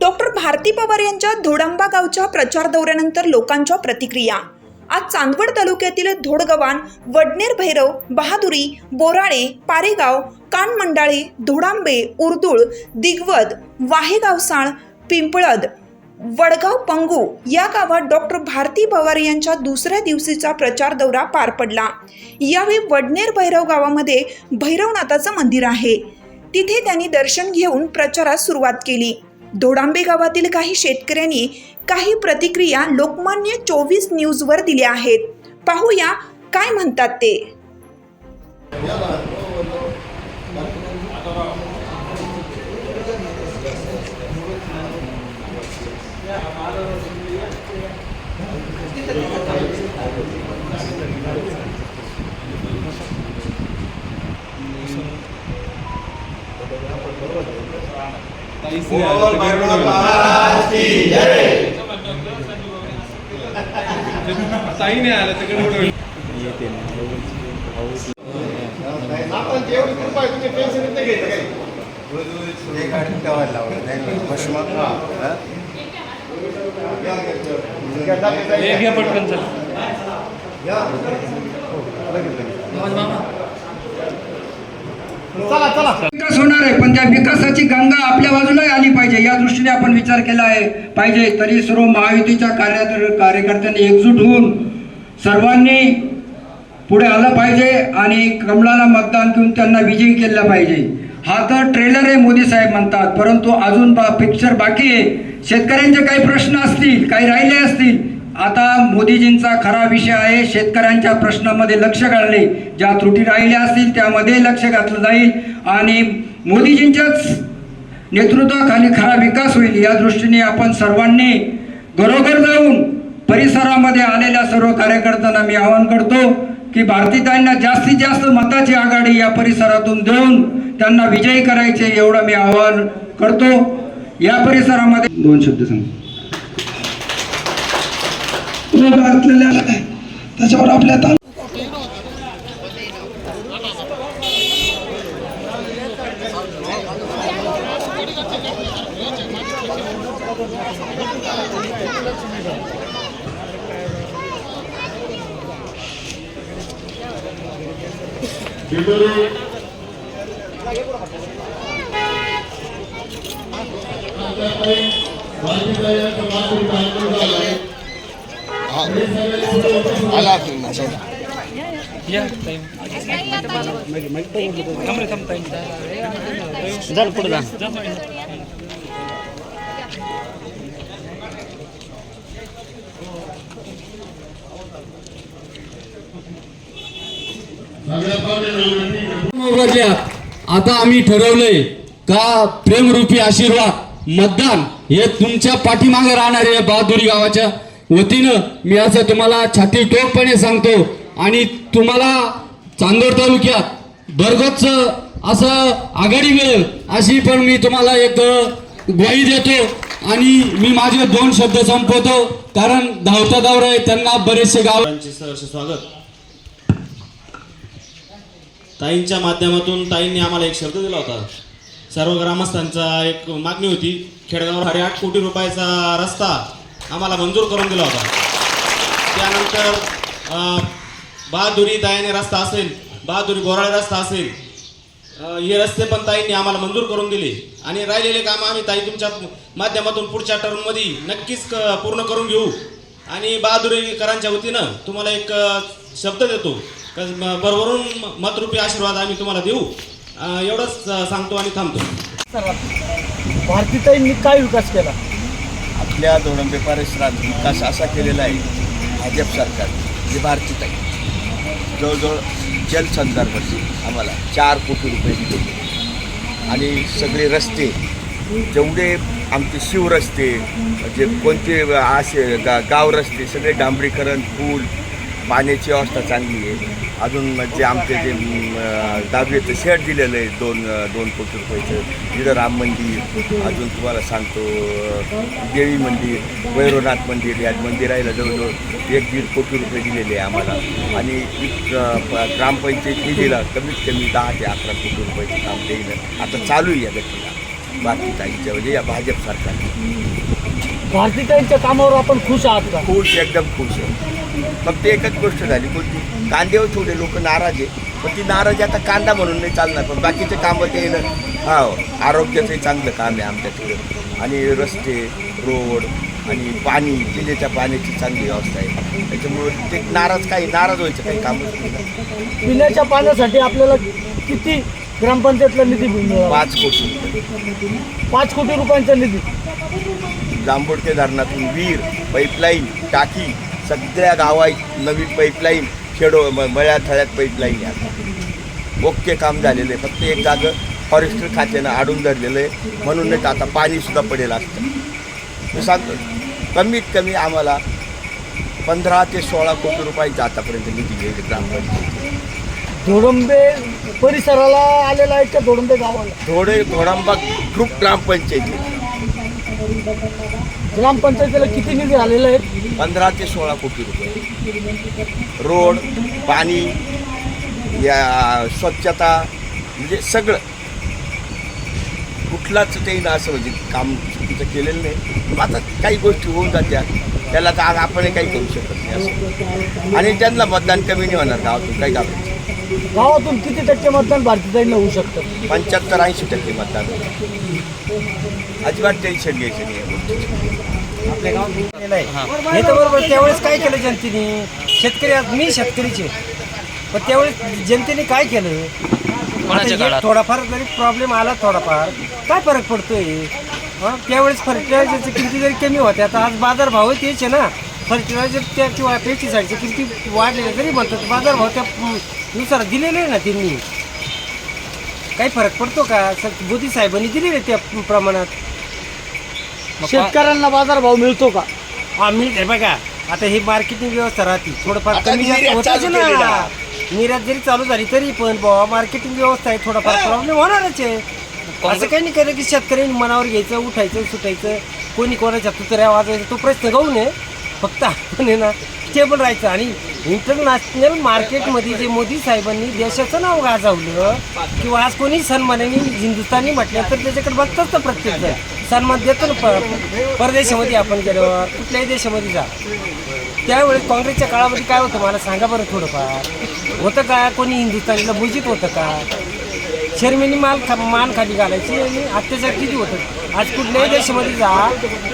Doctor Bharti Pawar यांच्या धोडंबा गावच्या प्रचार दौऱ्यानंतर लोकांच्या प्रतिक्रिया. आज चांदवड तालुक्यातील धोडगव्हाण वडनेर भैरव बहादुरी बोराळे पारेगाव कानमंडाळे धोडांबे उर्दुळ दिग्वद वाहेगावसाळ पिंपळद वडगाव पंगू या गावात डॉक्टर भारती पवार यांच्या दुसऱ्या दिवशीचा प्रचार दौरा पार पडला. यावेळी वडनेर भैरव गावामध्ये भैरवनाथाचं मंदिर आहे. तिथे त्यांनी दर्शन घेऊन प्रचारास सुरुवात केली. धोडांबे गावातील काही शेतकऱ्यांनी काही प्रतिक्रिया लोकमान्य चोवीस न्यूजवर दिल्या आहेत. पाहूया काय म्हणतात ते. ताई नाही आलं तिकडे कुठं एक आठ ठेवायला लावलं नाही भस्म हा? हे घ्या पटकन विकास होणार आहे पण त्या विकासाची गंगा आपल्या बाजूलाही आली पाहिजे या दृष्टीने आपण विचार केला आहे. पाहिजे तरी सर्व महायुतीच्या कार्य कार्यकर्त्यांनी एकजूट होऊन सर्वांनी पुढे आलं पाहिजे आणि कमलाला मतदान घेऊन त्यांना विजयी केला पाहिजे. हा तर ट्रेलर आहे मोदी साहेब म्हणतात. परंतु अजून बा पिक्चर बाकी आहे. शेतकऱ्यांचे काही प्रश्न असतील काही राहिले असतील आता मोदीजींचा खरा विषय आहे शेतकऱ्यांच्या प्रश्नामध्ये लक्ष घालणे. ज्या त्रुटी राहिल्या असतील त्यामध्ये लक्ष घातलं जाईल. आणि मोदीजींच्याच नेतृत्वाखाली खरा विकास होईल या दृष्टीने आपण सर्वांनी घरोघर जाऊन परिसरामध्ये आलेल्या सर्व कार्यकर्त्यांना मी आवाहन करतो की भारतीताईंना जास्तीत जास्त मताची आघाडी या परिसरातून देऊन त्यांना विजयी करायचे एवढं मी आवाहन करतो. या परिसरामध्ये दोन शब्द सांगतो. असलेल्या त्याच्यावर आपल्या तालु जा. आता आम्ही ठरवलंय का प्रेमरूपी आशीर्वाद मतदान हे तुमच्या पाठीमागे राहणार आहे बहादुरी गावाच्या वतीनं मी असं तुम्हाला छाती टोकपणे सांगतो आणि तुम्हाला चांदोड तालुक्यात भरगच्च असं आघाडी मिळेल अशी पण मी तुम्हाला एक ग्वाही देतो आणि मी माझे दोन शब्द संपवतो. कारण धावता दौरा आहे त्यांना बरेचसे गाव सहर्ष स्वागत. ताईंच्या माध्यमातून ताईंनी आम्हाला एक शब्द दिला होता. सर्व ग्रामस्थांचा एक मागणी होती खेडगाव साडेआठ कोटी रुपयाचा रस्ता आम्हाला मंजूर करून दिला होता. त्यानंतर बहादुरी दायाने रस्ता असेल बहादुरी बोराळे रस्ता असेल हे रस्ते पण ताईंनी आम्हाला मंजूर करून दिले. आणि राहिलेले काम आम्ही ताई तुमच्या माध्यमातून पुढच्या टर्ममध्ये नक्कीच पूर्ण करून घेऊ. आणि बहादुरीकरांच्या वतीनं तुम्हाला एक शब्द देतो. का भरभरून मतरूपी आशीर्वाद आम्ही तुम्हाला देऊ. एवढंच सांगतो आणि थांबतो. भारतीताईंनी काय विकास केला? आपल्या दोडंबे परिसरात विकास असा केलेला आहे भाजप सरकार जे भारतीत आहे जवळजवळ जलसंदर्भाची आम्हाला चार कोटी रुपये दिले. आणि सगळे रस्ते जेवढे आमचे शिवरस्ते जे कोणते असे गा गाव रस्ते सगळे डांबरीकरण पूल पाण्याची व्यवस्था चांगली आहे. अजून जे आमचे जे दहावीचं शेड दिलेलं आहे दोन दोन कोटी रुपयाचं. तिथं राम मंदिर अजून तुम्हाला सांगतो देवी मंदिर वैरोनाथ मंदिर या मंदिराला जवळजवळ एक दीड कोटी रुपये दिलेले आहे आम्हाला. आणि प- ग्रामपंचायत निधीला कमीत कमी दहा ते अकरा कोटी रुपयाचं काम देईल. आता चालू आहे या गतीला भारतीताईंच्या म्हणजे या भाजप सरकार भारतीताईंच्या कामावर आपण खुश आहात का? खुश एकदम खुश आहे. फक्त एकच गोष्ट झाली कोणती? कांद्यावर थोडे लोक नाराज आहे पण ती नाराजी आता कांदा म्हणून नाही चालणार पण बाकीचे कामं ते हा आरोग्याचंही चांगलं काम आहे आमच्या थोडं आणि रस्ते रोड आणि पाणी पिण्याच्या पाण्याची चांगली व्यवस्था आहे. त्याच्यामुळं ते नाराज काही नाराज व्हायचं काही कामच ना. पिण्याच्या पाण्यासाठी आपल्याला किती ग्रामपंचायतला निधी मिळाला पाच कोटी. पाच कोटी रुपयांचा निधी. जांभोडके धरणातून विहीर पाईपलाईन टाकी सगळ्या गावात नवीन पाईपलाईन खेडो म- मळ्या थळ्यात पाईपलाईन आहे. ओके काम झालेलं आहे. फक्त एक जागं फॉरेस्टर खात्यानं आडून धरलेलं आहे. म्हणून नाही तर आता पाणीसुद्धा पडेल असतं. मी सांगतो कमीत कमी आम्हाला पंधरा ते सोळा कोटी रुपयाचा आतापर्यंत निधी घेईल ग्रामपंचायत. धोडंबे परिसराला आलेला आहे का धोडंबे गावाला? थोडे थोडांबा ग्रुप ग्रामपंचायती. ग्रामपंचायतीला किती निधी आलेला आहे? पंधरा ते सोळा कोटी रुपये. रोड पाणी या स्वच्छता म्हणजे सगळं. कुठलाच ते ना असं म्हणजे काम चुकीचं केलेलं नाही. आता काही गोष्टी होऊन जात्या. त्याला तर आज आपणही काही करू शकत नाही असं. आणि त्यांना मतदान कमी नाही होणार गावातून काही गावात गावातून किती टक्के मतदान भारतीताईंना होऊ शकतं? पंच्याहत्तर ऐंशी टक्के मतदान. अजिबात टेन्शन घ्यायचं नाही या गोष्टीचं. हे तर बरोबर त्यावेळेस काय केलं जनतेने? शेतकरी आज मी शेतकरीचे पण त्यावेळेस जनतेने काय केलं? आता हे थोडाफार जरी प्रॉब्लेम आला थोडाफार काय फरक पडतोय? हं? त्यावेळेस फर्टिलायझरच्या किमती जरी कमी होत्या आता आज बाजार भाव तेच आहे ना. फर्टिलायझरच्या किंवा पेस्टिसाईडच्या किमती वाढलेल्या जरी म्हणतात. बाजार भाव त्या नुसार दिलेले आहे ना त्यांनी. काही फरक पडतो का? स- मोदी साहेबांनी दिलेले त्या प्रमाणात. शेतकऱ्यांना बाजारभाव मिळतो का? हा मी हे बघा. आता ही मार्केटिंग व्यवस्था राहते. थोडंफार आता कमी जास्त निर्यात होतच चालू केली ना. ना. निर्यात जरी चालू झाली तरी पण बाबा मार्केटिंग व्यवस्था आहे. थोडाफार प्रॉब्लेम होणारच आहे. असं काही नाही केलं की शेतकऱ्यांनी मनावर घ्यायचं उठायचं सुटायचं. कोणी कोणाच्या तुतऱ्या वाजवायचा तो प्रश्न गाऊ नये. फक्त आपण आहे ना स्टेबल राहायचं. आणि इंटरनॅशनल मार्केटमध्ये जे मोदी साहेबांनी देशाचं नाव गाजवलं किंवा आज कोणी सन्मानाने हिंदुस्थानी म्हटलं तर त्याच्याकडे बघतच तर प्रत्येक जण. सन्मान देतो ना परदेशामध्ये आपण गेल्यावर कुठल्याही देशामध्ये जा. त्यावेळेस काँग्रेसच्या काळामध्ये काय होतं मला सांगा बरं थोडंफार. होतं का? कोणी हिंदुस्थानीला बुजित होतं का? शर्मेनी माल खा मान खाली घालायची आणि अत्याचार किती होतं आज कुठल्याही देशामध्ये जा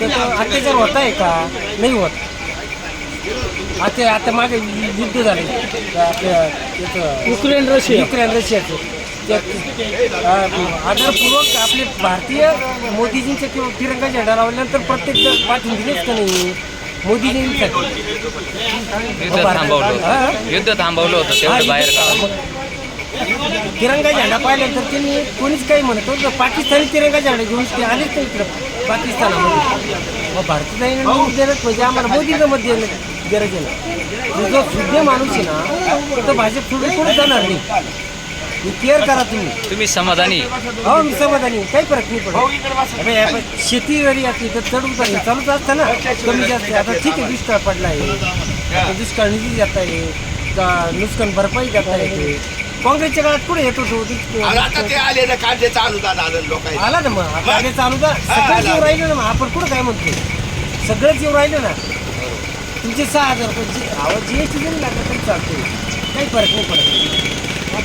तर तो अत्याचार होत आहे का? नाही होत. आता आता मागे युद्ध झाले. युक्रेन रशिया युक्रेन रशियाचं आदरपूर्वक आपले भारतीय मोदीजींच्या किंवा तिरंगा झेंडा लावल्यानंतर प्रत्येक जण पाठवून दिलेच का नाही? मोदीजींसाठी. युद्ध थांबवलं हा? होतं युद्ध थांबवलं होतं. तेवढं बाहेर तिरंगा झेंडा पाहिल्यानंतर त्यांनी कोणीच काही म्हणत होतं पाकिस्तानी तिरंगा झेंडा घेऊन ते आलेच नाही इकडं पाकिस्तानामध्ये. मग भारतीय देणंच म्हणजे आम्हाला मोदीचं मत देणं गरज आहे ना. जो शुद्ध माणूस आहे ना तो भाजप सोडून कोणी जाणार नाही. केअर करा तुम्ही. तुम्ही समाधानी हो मी समाधानी आहे. काही फरक नाही पडत. शेती जरी असली तर चढ उतार चालूच असतं ना. कमी जास्त आता ठीक आहे दुष्काळ पडला आहे. दुष्काळ निधी जात आहे. का नुकसान भरपाई जाता येते काँग्रेसच्या काळात पुढे येत होतो? आता ते आले ना कांद्याचं अनुदान आलं लोकांना आला ना मग आले चालू का सगळंच येऊ राहिलं ना मग. आपण पुढं काय म्हणतो? सगळंच येऊ राहिलं ना. तुमचे सहा हजार रुपये जी- अहो जी एस टी जरी लागलं तरी चालते काही फरक नाही पडत.